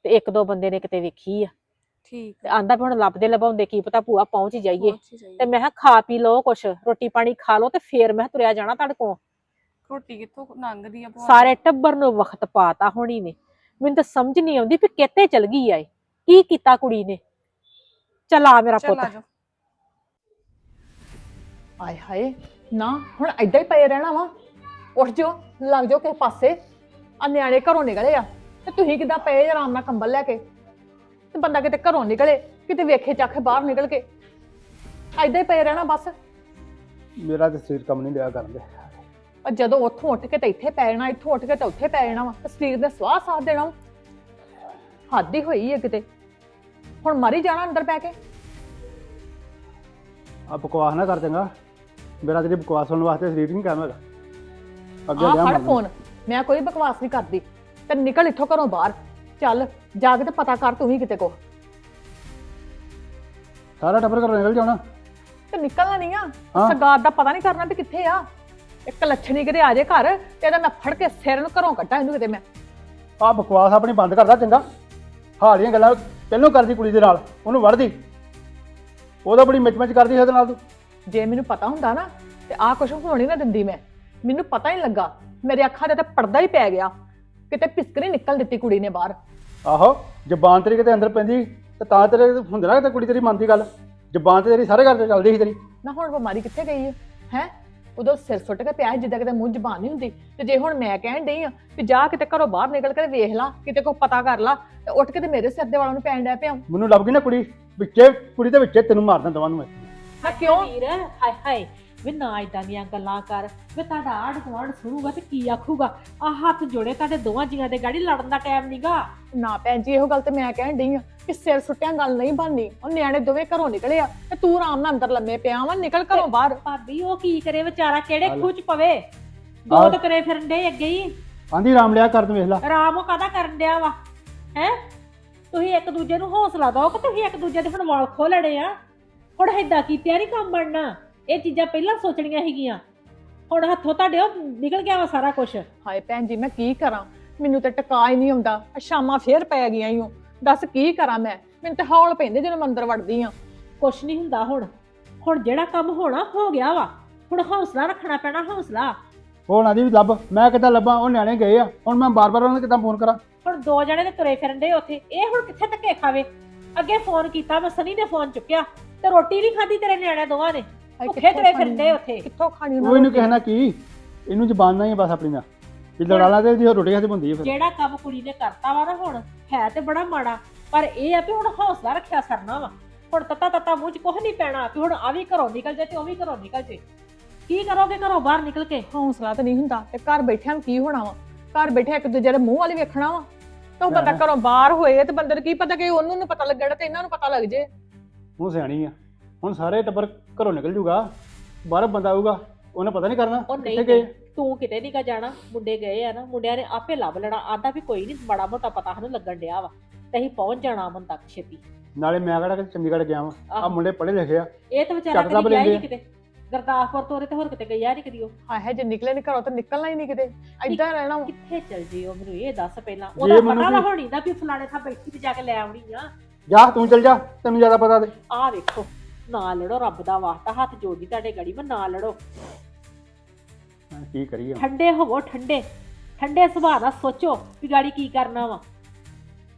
ਤੇ ਇੱਕ ਦੋ ਬੰਦੇ ਨੇ ਕਿਤੇ ਵੇਖੀ ਆ। ਠੀਕ ਤੇ ਆਂਦਾ ਵੀ ਹੁਣ ਲੱਭਦੇ ਲੱਭਾਉਂਦੇ ਕੀ ਪਤਾ ਭੂਆ ਪਹੁੰਚ ਹੀ ਜਾਈਏ। ਪਹੁੰਚ ਹੀ ਜਾਈਏ। ਤੇ ਮੈਂ ਕਿਹਾ ਖਾ ਪੀ ਲਓ ਕੁਛ ਰੋਟੀ ਪਾਣੀ ਖਾ ਲਓ ਤੇ ਫੇਰ ਮੈਂ ਕਿਹਾ ਤੁਰਿਆ ਜਾਣਾ ਤੁਹਾਡੇ ਕੋਲ। ਰੋਟੀ ਕਿੱਥੋਂ ਲੰਘਦੀ ਆ ਭੂਆ? ਸਾਰੇ ਟੱਬਰ ਨੂੰ ਵਕਤ ਪਾਤਾ ਹੋਣੀ ਨੇ। ਮੈਨੂੰ ਤਾਂ ਸਮਝ ਨਹੀਂ ਆਉਂਦੀ ਵੀ ਕਿੱਥੇ ਚਲ ਗਈ ਆ ਇਹ। ਕੀ ਕੀਤਾ ਕੁੜੀ ਨੇ? ਚੱਲ ਆ ਮੇਰਾ ਚੱਲ ਪੁੱਤ। ਆ ਜਾਓ। ਆਏ ਹਾਏ। ਨਾ ਹੁਣ ਐਦਾਂ ਹੀ ਪਏ ਰਹਿਣਾ ਵਾ। ਉੱਠ ਜਾਓ ਲੱਗ ਜਾਓ ਕਿਸੇ ਪਾਸੇ। ਆ ਨਿਆਣੇ ਘਰੋਂ ਨਿਕਲੇ ਆ। ਤੇ ਤੁਸੀਂ ਕਿਦਾਂ ਪਏ ਆਰਾਮ ਨਾਲ ਕੰਬਲ ਲੈ ਕੇ? ਤੇ ਬੰਦਾ ਕਿਤੇ ਘਰੋਂ ਨਿਕਲੇ ਕਿਤੇ ਵੇਖੇ ਚੱਖੇ ਬਾਹਰ ਨਿਕਲ ਕੇ। ਐਦਾਂ ਹੀ ਪਏ ਰਹਿਣਾ ਬਸ। ਮੇਰਾ ਤੇ ਸਰੀਰ ਕੰਮ ਨਹੀਂ ਲਿਆ ਕਰਦੇ ਪਰ ਜਦੋਂ ਉੱਥੋਂ ਉੱਠ ਕੇ ਤੇ ਇੱਥੇ ਪੈ ਜਾਣਾ ਇੱਥੋਂ ਉੱਠ ਕੇ ਤੇ ਉੱਥੇ ਪੈ ਜਾਣਾ ਵਾ ਤੇ ਸਰੀਰ ਦੇ ਸਵਾਹ ਸਾਥ ਦੇਣਾ ਵਾ। ਹੱਦ ਹੀ ਹੋਈ ਹੈ ਕਿਤੇ। ਹੁਣ ਮਰੀ ਜਾਣਾ ਅੰਦਰ ਪੈ ਕੇ। ਆ ਬਕਵਾਸ ਨਾ ਕਰ ਚੰਗਾ। ਮੇਰਾ ਤੇਰੀ ਬਕਵਾਸ ਸੁਣਨ ਵਾਸਤੇ ਸਰੀਰ ਨਹੀਂ ਕੰਮ ਹੈਗਾ। ਅੱਗੇ ਆ ਫੜ। ਫੋਨ। ਮੈਂ ਕੋਈ ਬਕਵਾਸ ਨਹੀਂ ਕਰਦੀ। ਤੇ ਨਿਕਲ ਇੱਥੋਂ ਘਰੋਂ ਬਾਹਰ। ਚੱਲ ਜਾ ਕੇ ਤੇ ਪਤਾ ਕਰ ਤੂੰ ਵੀ ਕਿਤੇ ਕੋ। ਸਾਰਾ ਟੱਬਰ ਘਰੋਂ ਨਿਕਲ ਜਾਣਾ। ਤੇ ਨਿਕਲਣਾ ਨਹੀਂ ਆ। ਸਗਾਤ ਦਾ ਪਤਾ ਨਹੀਂ ਕਰਨਾ ਵੀ ਕਿੱਥੇ ਆ। ਇੱਕ ਲੱਛਣੀ ਕਿਤੇ ਆ ਜੇ ਘਰ ਤੇ ਇਹਦਾ ਮੈਂ ਫੜ ਕੇ ਸਿਰ ਨੂੰ ਘਰੋਂ ਕੱਢਾਂ ਇਹਨੂੰ ਕਿਤੇ ਮੈਂ। ਆ ਬਕਵਾਸ ਆਪਣੀ ਬੰਦ ਕਰਦਾ ਚੰਗਾ। ਹਾਲੀਆਂ ਗੱਲਾਂ ਪਹਿਲੋਂ ਕਰਦੀ ਕੁੜੀ ਦੇ ਨਾਲ ਉਹਨੂੰ ਵੜਦੀ ਉਹਦਾ ਬੜੀ ਮਿਚ ਮਿਚ ਕਰਦੀ ਸੀ ਉਹਦੇ ਨਾਲ ਤੂੰ। ਜੇ ਮੈਨੂੰ ਪਤਾ ਹੁੰਦਾ ਨਾ ਤੇ ਆਹ ਕੁਛ ਹੋਣ ਹੀ ਨਾ ਦਿੰਦੀ ਮੈਂ। ਮੈਨੂੰ ਪਤਾ ਹੀ ਨਹੀਂ ਲੱਗਾ ਮੇਰੇ ਅੱਖਾਂ ਦੇ ਤਾਂ ਪਰਦਾ ਹੀ ਪੈ ਗਿਆ। ਕਿਤੇ ਪਿਸਕਰੀ ਨਿਕਲ ਦਿੱਤੀ ਕੁੜੀ ਨੇ ਬਾਹਰ। ਆਹੋ ਜ਼ਬਾਨ ਤੇਰੀ ਕਿਤੇ ਅੰਦਰ ਪੈਂਦੀ ਤੇ ਤਾਂ ਤੇਰੇ ਹੁੰਦਾ ਨਾ ਤੇ ਕੁੜੀ ਤੇਰੀ ਮੰਨਦੀ ਗੱਲ। ਜ਼ਬਾਨ ਤੇ ਤੇਰੀ ਸਾਰੇ ਘਰ ਤੇ ਚੱਲਦੀ ਸੀ ਤੇਰੀ। ਨਾ ਹੁਣ ਬਿਮਾਰੀ ਕਿੱਥੇ ਗਈ ਹੈ ਹੈ? ਉਦੋਂ ਸਿਰ ਸੁੱਟ ਕੇ ਪਿਆ ਸੀ ਜਿੱਦਾਂ ਕਿਤੇ ਮੂੰਹ ਜ਼ਬਾਨ ਨਹੀਂ ਹੁੰਦੀ। ਤੇ ਜੇ ਹੁਣ ਮੈਂ ਕਹਿਣ ਡਈ ਆ ਵੀ ਜਾ ਕਿਤੇ ਘਰੋਂ ਬਾਹਰ ਨਿਕਲ ਕੇ ਵੇਖ ਲਾ ਕਿਤੇ ਕੋਈ ਪਤਾ ਕਰ ਲਾ ਤੇ ਉੱਠ ਕੇ ਤੇ ਮੇਰੇ ਸਿਰ ਦੇ ਵਾਲਾਂ ਨੂੰ ਪੈਣ ਡਿਆ ਪਿਆ ਮੈਨੂੰ ਲੱਭ ਗਈ ਨਾ ਕੁੜੀ ਵਿੱਚੇ ਕੁੜੀ ਦੇ ਵਿੱਚੇ ਤੈਨੂੰ ਮਾਰਦਾ ਦਵਾਂ ਨੂੰ ਮੈਂ। ਨਾ ਕਿਉਂ? ਵੀਰ ਹਾਏ ਹਾਏ। ਵੀ ਨਾ ਇਦਾਂ ਦੀਆਂ ਗੱਲਾਂ ਕਰ ਵੀ ਤੁਹਾਡਾ ਆੜ ਗੁਆਂਢ ਸੁਣੂਗਾ ਤੇ ਕੀ ਆਖੂਗਾ? ਆ ਹੱਥ ਜੋੜੇ ਤੁਹਾਡੇ ਦੋਵਾਂ ਜੀਆਂ ਦੇ ਗਾੜੀ ਲੜਨ ਦਾ ਟਾਈਮ ਨਹੀਂਗਾ ਨਾ ਭੈਣ ਜੀ ਇਹੋ ਗੱਲ ਤੇ ਮੈਂ ਕਹਿਣ ਡਈ ਆ ਕਿ ਸਿਰ ਸੁੱਟਿਆ ਗੱਲ ਨਹੀਂ ਬਣਨੀ। ਉਹ ਨਿਆਣੇ ਦੋਵੇਂ ਘਰੋਂ ਨਿਕਲੇ ਆ ਤੇ ਤੂੰ ਆਰਾਮ ਨਾਲ ਅੰਦਰ ਲੰਮੇ ਪਿਆ ਵਾ ਨਿਕਲ ਘਰੋਂ ਬਾਹਰ। ਭਾਬੀ ਉਹ ਕੀ ਕਰੇ ਵਿਚਾਰਾ? ਕਿਹੜੇ। ਖੂਚ ਪਵੇ? ਦੋ। ਤਾਂ ਤੁਰੇ ਫਿਰਨ ਦੇ ਅੱਗੇ ਹੀ। ਆਂਦੀ ਰਾਮ ਲਿਆ ਕਰ ਤੂੰ ਵੇਖ ਲਾ। ਆਰਾਮ ਉਹ ਕਾਦਾ ਕਰਨ ਡਿਆ ਵਾ? ਹੈ? ਤੁਸੀਂ ਇੱਕ ਦੂਜੇ ਨੂੰ ਹੌਸਲਾ ਦਿਓ ਕਿ ਤੁਸੀਂ ਇੱਕ ਦੂਜੇ ਦੇ ਹੁਣ ਵਾਲ ਖੋ ਲੜੇ ਆ। ਹੁਣ ਏਦਾਂ ਕੀਤਿਆ ਨਹੀਂ ਕੰਮ ਬਣਨਾ? ਇਹ ਚੀਜ਼ਾਂ ਪਹਿਲਾਂ ਸੋਚਣੀਆਂ ਸੀਗੀਆਂ। ਹੁਣ ਹੱਥੋਂ ਤੁਹਾਡੇ ਉਹ ਨਿਕਲ ਗਿਆ ਵਾ ਸਾਰਾ ਕੁਝ ਹਾਏ ਭੈਣ ਜੀ ਮੈਂ ਕੀ ਕਰਾਂ? ਮੈਨੂੰ ਤੇ ਟਿਕਾ ਹੀ ਨਹੀਂ ਆਉਂਦਾ। ਆਹ ਸ਼ਾਮਾਂ ਫੇਰ ਪੈ ਗਈਆਂ ਈਓ ਦੱਸ ਕੀ ਕਰਾਂ ਮੈਂ? ਮੈਨੂੰ ਤੇ ਹੌਲ ਪੈਂਦੇ ਜਦੋਂ ਮੈਂ ਅੰਦਰ ਵੜਦੀ ਆ। ਕੁਛ ਨਹੀਂ ਹੁੰਦਾ ਹੁਣ। ਹੁਣ ਜਿਹੜਾ ਕੰਮ ਹੋਣਾ ਹੋ ਗਿਆ ਵਾ। ਹੁਣ ਹੌਸਲਾ ਰੱਖਣਾ ਪੈਣਾ ਹੌਸਲਾ। ਹੁਣ ਆਂਦੀ ਵੀ ਲੱਭ। ਮੈਂ ਕਿੱਦਾਂ ਲੱਭਾਂ? ਉਹ ਨਿਆਣੇ ਗਏ ਆ। ਹੁਣ ਮੈਂ ਬਾਰ-ਬਾਰ ਉਹਨਾਂ ਨੂੰ ਕਿੱਦਾਂ ਫੋਨ ਕਰਾਂ? ਹੁਣ ਦੋ ਜਣੇ ਤੇ ਤੁਰੇ ਫਿਰਨ ਦੇ ਉੱਥੇ। ਇਹ ਹੁਣ ਕਿੱਥੇ ਧੱਕੇ ਖਾਵੇ? ਅੱਗੇ ਫੋਨ ਕੀਤਾ ਮੈਂ ਸਨੀ ਨੇ ਫੋਨ ਚੁੱਕਿਆ। ਤੇ ਰੋਟੀ ਨਹੀਂ ਖਾਧੀ ਤੇਰੇ ਨਿਆਣੇ ਦੋਵਾਂ ਨੇ। ਭੁੱਖੇ ਕਿੱਥੋਂ ਤੁਰੇ ਖਾਣੀ ਫਿਰਦੇ ਉੱਥੇ। ਕਿੱਥੋਂ ਖਾਣੀ ਉਹ ਇਹਨੂੰ ਕਹਿਣਾ ਕੀ ਇਹਨੂੰ ਜ਼ਬਾਨ ਨਹੀਂ ਹੈ ਬਸ ਆਪਣੀ ਦਾ। ਵੀ ਲੜਾਲਾ ਤੇ ਇਹਦੀ ਰੋਟੀ ਖਾਦੀ ਹੁੰਦੀ ਹੈ ਫਿਰ। ਜਿਹੜਾ ਕੰਮ ਕੁੜੀ ਨੇ ਕਰਤਾ ਵਾ ਨਾ ਹੁਣ ਹੈ ਤੇ ਬੜਾ ਮਾੜਾ ਪਰ ਇਹ ਆ ਵੀ ਹੁਣ ਹੌਸਲਾ ਰੱਖਿਆ ਕਰਨਾ ਵਾ। ਹੁਣ ਤੱਤਾ ਤੱਤਾ ਮੂੰਹ 'ਚ ਕੁਝ ਨਹੀਂ ਪੈਣਾ ਵੀ ਹੁਣ ਆ ਵੀ ਘਰੋਂ ਨਿਕਲ ਜੇ ਤੇ ਉਹ ਵੀ ਘਰੋਂ ਨਿਕਲ ਜੇ। ਕੀ ਕਰੋਗੇ ਘਰੋਂ ਬਾਹਰ ਨਿਕਲ ਕੇ? ਹੌਸਲਾ ਤਾਂ ਨਹੀਂ ਹੁੰਦਾ ਤੇ ਘਰ ਬੈਠਿਆਂ ਨੂੰ ਕੀ ਹੋਣਾ ਵਾ? ਘਰ ਬੈਠੇ ਇੱਕ ਦੂਜੇ ਦੇ ਮੂੰਹ ਵਾਲੀ ਵੇਖਣਾ ਵਾ। ਤਾਂ ਉਹ ਬੰਦਾ ਹਾਂ। ਘਰੋਂ ਬਾਹਰ ਹੋਏ ਤੇ ਬੰਦੇ ਨੂੰ ਕੀ ਪਤਾ ਕਿ ਉਹਨੂੰ ਨੂੰ ਪਤਾ ਲੱਗਣਾ ਤੇ ਇਹਨਾਂ ਨੂੰ ਪਤਾ ਲੱਗ ਜੇ। ਹੁਣ ਸਿਆਣੀ ਆ। ਹੁਣ ਸਾਰੇ ਟੱਬਰ ਘਰੋਂ ਨਿਕਲ ਜੂਗਾ ਬਾਹਰ ਬੰਦਾ ਆਊਗਾ ਉਹਨੇ ਪਤਾ ਨਹੀਂ ਕਰਨਾ ਉਹ ਨਹੀਂ ਗਏ। ਤੂੰ ਕਿਤੇ ਨਹੀਂ ਗਾ ਜਾਣਾ ਮੁੰਡੇ ਗਏ ਆ ਨਾ ਮੁੰਡਿਆਂ ਨੇ ਆਪੇ ਲੱਭ ਲੈਣਾ ਆਂਦਾ ਵੀ ਕੋਈ ਨਹੀਂ ਬੜਾ ਮੋਟਾ ਪਤਾ ਸਾਨੂੰ ਲੱਗਣ ਡਿਆ ਵਾ ਤੇ ਅਸੀਂ ਪਹੁੰਚ ਜਾਣਾ ਅਮਨ ਤੱਕ ਛੇਤੀ। ਨਾਲੇ ਮੈਂ ਕਿਹੜਾ ਕਿ ਚੰਡੀਗੜ੍ਹ ਗਿਆ ਵਾਂ ਆ ਆਹੋ। ਮੁੰਡੇ ਪੜ੍ਹੇ ਲਿਖੇ ਆ ਇਹ ਤਾਂ ਵਿਚਾਰਾ ਚੱਕ ਲੱਭ ਕਦੀ ਗਿਆ ਹੀ ਲੈਂਦੇ ਨਹੀਂ ਕਿਤੇ ਗੁਰਦਾਸਪੁਰ ਤੋਂ ਉਰੇ ਤੇ ਹੋਰ ਕਿਤੇ ਗਿਆ ਨਹੀਂ ਕਦੀ ਉਹ। ਹਾਏ ਹਾਏ ਜੇ ਨਿਕਲੇ ਨਹੀਂ ਘਰੋਂ ਤਾਂ ਨਿਕਲਣਾ ਹੀ ਨਹੀਂ ਕਿਤੇ ਐਦਾਂ ਰਹਿਣਾ ਵਾ। ਕਿੱਥੇ ਚਲ ਜੀ ਉਹ ਮੈਨੂੰ ਇਹ ਦੱਸ ਪਹਿਲਾਂ ਉਹਦਾ ਮੈਨੂੰ ਪਤਾ ਵੀ- ਹੋਣੀ ਦਾ ਵੀ ਫਲਾਣੇ ਥਾਂ ਬੈਠੀ ਤੇ ਜਾ ਕੇ ਲੈ ਆਉਣੀ ਆ। ਜਾ ਤੂੰ ਚੱਲ ਜਾ ਤੈਨੂੰ ਜ਼ਿਆਦਾ ਪਤਾ ਤੇ। ਆਹ ਵੇਖੋ ਨਾ ਲੜੋ ਰੱਬ ਦਾ ਵਾਸਤਾ ਹੱਥ ਜੋੜਦੀ ਤੁਹਾਡੇ ਗੜੀ ਮੈਂ ਨਾ ਲੜੋ। ਹਾਂ, ਕੀ ਕਰੀਏ ਠੰਡੇ ਹੋਵੋ ਠੰਡੇ। ਠੰਡੇ ਸੁਭਾਅ ਦਾ ਸੋਚੋ ਵੀ ਗਾੜੀ ਕੀ ਕਰਨਾ ਵਾ।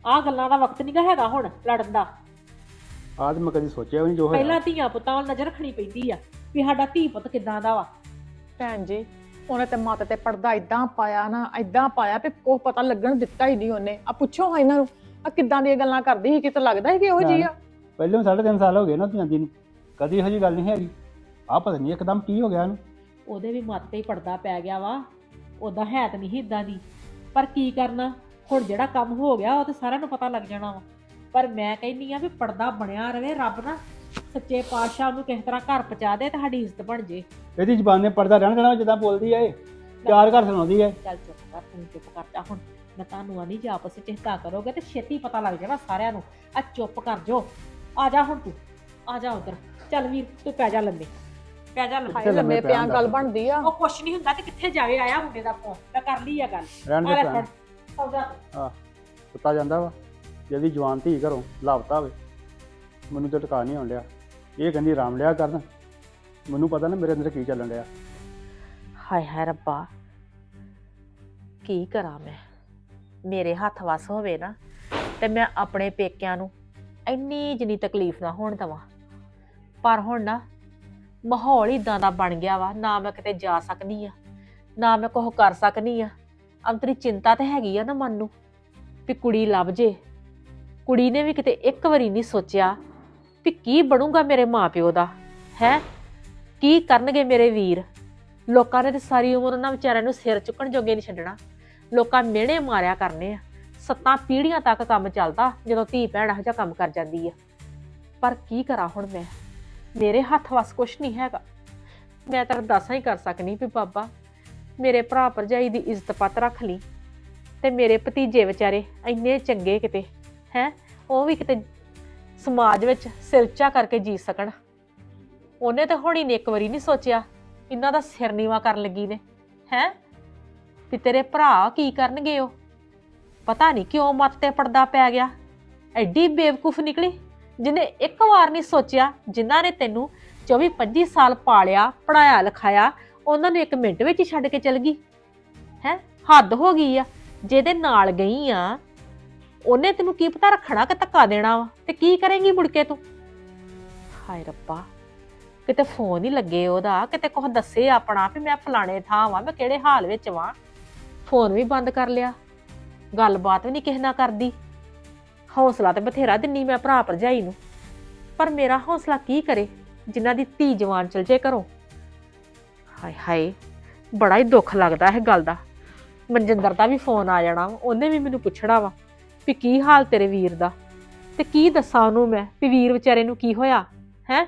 ਆਹ ਗੱਲਾਂ ਦਾ ਵਕਤ ਨਹੀਂਗਾ ਹੈਗਾ ਹੁਣ ਲੜਨ ਦਾ। ਆਹ ਤੇ ਮੈਂ ਕਦੀ ਸੋਚਿਆ ਵੀ ਨਹੀਂ ਜੋ ਹੋਇਆ। ਪਹਿਲਾਂ ਧੀਆਂ ਪੁੱਤਾਂ ਵੱਲ ਨਜ਼ਰ ਰੱਖਣੀ ਪੈਂਦੀ ਆ ਵੀ ਸਾਡਾ ਧੀ ਪੁੱਤ ਕਿੱਦਾਂ ਦਾ ਵਾ। ਭੈਣ ਜੀ ਉਹਨੇ ਤੇ ਮੱਤ ਤੇ ਪਰਦਾ ਇਦਾਂ ਪਾਇਆ ਨਾ ਇਦਾਂ ਪਾਇਆ ਵੀ ਕੋਈ ਪਤਾ ਲੱਗਣ ਦਿੱਤਾ ਹੀ ਨਹੀਂ ਉਹਨੇ। ਆ ਪੁੱਛੋ ਹਾਂ ਇਹਨਾਂ ਨੂੰ ਆ ਕਿੱਦਾਂ ਦੀਆਂ ਗੱਲਾਂ ਕਰਦੀ ਸੀ ਕਿਤੇ ਲੱਗਦਾ ਸੀ ਕਿ ਉਹੋ ਜੀ ਆ? ਪਹਿਲਾਂ ਸਾਢੇ ਤਿੰਨ ਸਾਲ ਹੋ ਗਏ ਨਾ ਤੂੰ ਜਾਂਦੀ ਨੂੰ। ਕਦੀ ਇਹੋ ਜਿਹੀ ਗੱਲ ਨਹੀਂ ਹੈਗੀ। ਆ ਪਤਾ ਨਹੀਂ ਇੱਕਦਮ ਕੀ ਹੋ ਗਿਆ ਇਹਨੂੰ। ਉਹਦੇ ਵੀ ਮੱਤ ਤੇ ਹੀ ਪਰਦਾ ਪੈ ਗਿਆ ਵਾ। ਉਦਾਂ ਹੈ ਤਾਂ ਨਹੀਂ ਇਦਾਂ ਦੀ। ਪਰ ਕੀ ਕਰਨਾ? ਹੁਣ ਜਿਹੜਾ ਕੰਮ ਹੋ ਗਿਆ ਉਹ ਤੇ ਸਾਰਿਆਂ ਨੂੰ ਪਤਾ ਲੱਗ ਜਾਣਾ ਵਾ। ਪਰ ਮੈਂ ਕਹਿੰਨੀ ਆ ਵੀ ਪਰਦਾ ਬਣਿਆ ਰਵੇ ਰੱਬ ਨਾ ਸੱਚੇ ਪਾਤਸ਼ਾਹ ਨੂੰ ਕਿਸੇ ਤਰ੍ਹਾਂ ਘਰ ਪਹੁੰਚਾ ਦੇ ਤੇ ਸਾਡੀ ਇੱਜ਼ਤ ਬਣ ਜੇ। ਇਹਦੀ ਜ਼ਬਾਨ ਨੇ ਪਰਦਾ ਰਹਿਣ ਦੇਣਾ ਜਿੱਦਾਂ ਬੋਲਦੀ ਆ ਇਹ। ਚਾਰ ਘਰ ਸੁਣਾਉਂਦੀ ਆ। ਇਹ। ਚੱਲ ਚੁੱਪ ਕਰ ਤੂੰ ਚੁੱਪ ਕਰ ਜਾ। ਹੁਣ ਮੈਂ ਤੁਹਾਨੂੰ ਆਨੀ ਜੇ ਆਪਸ ਵਿੱਚ ਹਿੱਤਾ ਕਰੋਗੇ ਤੇ ਛੇਤੀ ਪਤਾ ਲੱਗ ਜਾਣਾ ਸਾਰਿਆਂ ਨੂੰ। ਆ ਚੁੱਪ ਕਰ ਜੋ ਆ ਜਾ ਹੁਣ ਤੂੰ। ਆ ਜਾ ਉਧਰ। ਚੱਲ ਵੀਰ ਤੂੰ ਪੈ ਜਾ ਲੰਮੇ। ਪੈ ਜਾ ਲੰਮੇ। ਹਾਏ ਲੰਮੇ ਲੰਮੇ ਪਿਆ ਪਿਆ ਗੱਲ ਬਣਦੀ ਆ। ਉਹ ਕੁਛ ਨਹੀਂ ਹੁੰਦਾ ਤੇ ਕਿੱਥੇ ਜਾਵੇ ਆਇਆ ਮੁੰਡੇ ਦਾ ਫੋਨ ਮੈਂ ਕਰ ਲਈ ਆ ਗੱਲ। ਰਹਿਣ ਆ ਦੇ ਲੈ ਭੈਣ। ਫੜ ਸੌਦਾ ਸੁੱਤਾ ਜਾਂਦਾ ਵਾ। ਜਦੀ ਜਵਾਨ ਧੀ ਘਰੋਂ ਲਾਪਤਾ ਹੋਵੇ ਮੈਨੂੰ ਤਾਂ ਟਿਕਾ ਨਹੀਂ ਆਉਣ ਡਿਆ। ਇਹ ਕਹਿੰਦੀ ਆਰਾਮ ਲਿਆ ਕਰਨ ਮੈਨੂੰ ਪਤਾ ਨਾ ਮੇਰੇ ਅੰਦਰ ਕੀ ਚੱਲਣ ਡਿਆ। ਹਾਏ ਹਾਏ ਰੱਬਾ। ਕੀ ਕਰਾਂ ਮੈਂ? ਮੇਰੇ ਹੱਥ ਵਸ ਹੋਵੇ ਨਾ ਤੇ ਮੈਂ ਆਪਣੇ ਪੇਕਿਆਂ ਨੂੰ ਇੰਨੀ ਜਿੰਨੀ ਤਕਲੀਫ ਨਾ ਹੋਣ ਦਵਾਂ। ਪਰ ਹੁਣ ਨਾ ਮਾਹੌਲ ਇਦਾਂ ਦਾ ਬਣ ਗਿਆ ਵਾ, ਨਾ ਮੈਂ ਕਿਤੇ ਜਾ ਸਕਦੀ ਆ, ਨਾ ਮੈਂ ਕੁਝ ਕਰ ਸਕਦੀ ਆ। ਅੰਤਰੀ ਚਿੰਤਾ ਤੇ ਹੈਗੀ ਆ ਨਾ ਮਨ ਨੂੰ ਵੀ ਕੁੜੀ ਲੱਭ ਜੇ। ਕੁੜੀ ਨੇ ਵੀ ਕਿਤੇ ਇੱਕ ਵਾਰੀ ਨਹੀਂ ਸੋਚਿਆ ਵੀ ਕੀ ਬਣੂਗਾ ਮੇਰੇ ਮਾਪਿਓ ਦਾ, ਹੈ? ਕੀ ਕਰਨਗੇ ਮੇਰੇ ਵੀਰ? ਲੋਕਾਂ ਨੇ ਤੇ ਸਾਰੀ ਉਮਰ ਉਹਨਾਂ ਵਿਚਾਰਿਆਂ ਨੂੰ ਸਿਰ ਚੁੱਕਣ ਜੋਗੇ ਨਹੀਂ ਛੱਡਣਾ। ਲੋਕਾਂ ਮਿਹਣੇ ਮਾਰਿਆ ਕਰਨੇ ਆ। ਸੱਤਾਂ ਪੀੜ੍ਹੀਆਂ ਤੱਕ ਕੰਮ ਚੱਲਦਾ ਜਦੋਂ ਧੀ ਭੈਣ ਇਹੋ ਜਿਹਾ ਕੰਮ ਕਰ ਜਾਂਦੀ ਆ। ਪਰ ਕੀ ਕਰਾਂ ਹੁਣ ਮੈਂ? ਮੇਰੇ ਹੱਥ ਵਸ ਕੁਛ ਨਹੀਂ ਹੈਗਾ। ਮੈਂ ਤਾਂ ਅਰਦਾਸਾਂ ਹੀ ਕਰ ਸਕਨੀ ਵੀ ਬਾਬਾ, ਮੇਰੇ ਭਰਾ ਭਰਜਾਈ ਦੀ ਇੱਜ਼ਤ ਪੱਤ ਰੱਖ ਲਈ ਤੇ ਮੇਰੇ ਭਤੀਜੇ ਵਿਚਾਰੇ ਇੰਨੇ ਚੰਗੇ ਕਿਤੇ, ਹੈ? ਉਹ ਵੀ ਕਿਤੇ ਸਮਾਜ ਵਿੱਚ ਸਿਰਚਾ ਕਰਕੇ ਜੀ ਸਕਣ। ਉਹਨੇ ਤਾਂ ਹੁਣੀ ਨੇ ਇੱਕ ਵਾਰੀ ਨਹੀਂ ਸੋਚਿਆ, ਇਹਨਾਂ ਦਾ ਸਿਰ ਨੀਵਾ ਕਰਨ ਲੱਗੀ ਨੇ, ਹੈ? ਵੀ ਤੇਰੇ ਭਰਾ ਕੀ ਕਰਨਗੇ ਉਹ? ਪਤਾ ਨਹੀਂ ਕਿਉਂ ਮੱਤ ਤੇ ਪਰਦਾ ਪੈ ਗਿਆ। ਐਡੀ ਬੇਵਕੂਫ ਨਿਕਲੀ। ਜਿਹਨੇ ਇੱਕ ਵਾਰ ਨਹੀਂ ਸੋਚਿਆ, ਜਿਨ੍ਹਾਂ ਨੇ ਤੈਨੂੰ 24 25 ਸਾਲ ਪਾਲਿਆ ਪੜਾਇਆ ਲਿਖਾਇਆ, ਉਹਨਾਂ ਨੂੰ ਇੱਕ ਮਿੰਟ ਵਿੱਚ ਹੀ ਛੱਡ ਕੇ ਚਲ ਗਈ। ਹੈ? ਹੱਦ ਹੋ ਗਈ ਆ। ਜਿਹਦੇ ਨਾਲ ਗਈ ਆ, ਉਹਨੇ ਤੈਨੂੰ ਕੀ ਪਤਾ ਰੱਖਣਾ ਕਿ ਧੱਕਾ ਦੇਣਾ ਵਾ? ਤੇ ਕੀ ਕਰੇਂਗੀ ਮੁੜ ਕੇ ਤੂੰ? ਹਾਏ ਰੱਬਾ, ਕਿਤੇ ਫੋਨ ਹੀ ਲੱਗੇ ਉਹਦਾ, ਕਿਤੇ ਕੁਝ ਦੱਸੇ ਆਪਣਾ ਵੀ ਮੈਂ ਫਲਾਣੇ ਥਾਂ ਵਾਂ, ਮੈਂ ਕਿਹੜੇ ਹਾਲ ਵਿੱਚ ਵਾਂ। ਫੋਨ ਵੀ ਬੰਦ ਕਰ ਲਿਆ। ਗੱਲਬਾਤ ਵੀ ਨਹੀਂ ਕਿਸੇ ਨਾਲ ਕਰਦੀ। ਹੌਸਲਾ ਤੇ ਬਥੇਰਾ ਦਿੰਨੀ ਮੈਂ ਭਰਾ ਭਰਜਾਈ ਨੂੰ। ਪਰ ਮੇਰਾ ਹੌਸਲਾ ਕੀ ਕਰੇ? ਜਿਨ੍ਹਾਂ ਦੀ ਧੀ ਜਵਾਨ ਚਲ ਜੇ ਘਰੋਂ। ਹਾਏ ਹਾਏ ਬੜਾ ਹੀ ਦੁੱਖ ਲੱਗਦਾ ਇਹ ਗੱਲ ਦਾ। ਮਨਜਿੰਦਰ ਦਾ ਵੀ ਫੋਨ ਆ ਜਾਣਾ ਵਾ, ਉਹਨੇ ਵੀ ਮੈਨੂੰ ਪੁੱਛਣਾ ਵਾ ਵੀ ਕੀ ਹਾਲ ਤੇਰੇ ਵੀਰ ਦਾ? ਤੇ ਕੀ ਦੱਸਾਂ ਉਹਨੂੰ ਮੈਂ ਵੀ ਵੀਰ ਵਿਚਾਰੇ ਨੂੰ ਕੀ ਹੋਇਆ ਹੈ?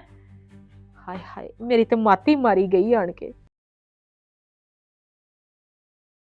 ਹਾਏ ਹਾਏ ਮੇਰੀ ਤੇ ਮਾਤੀ ਮਾਰੀ ਗਈ ਆਣ ਕੇ।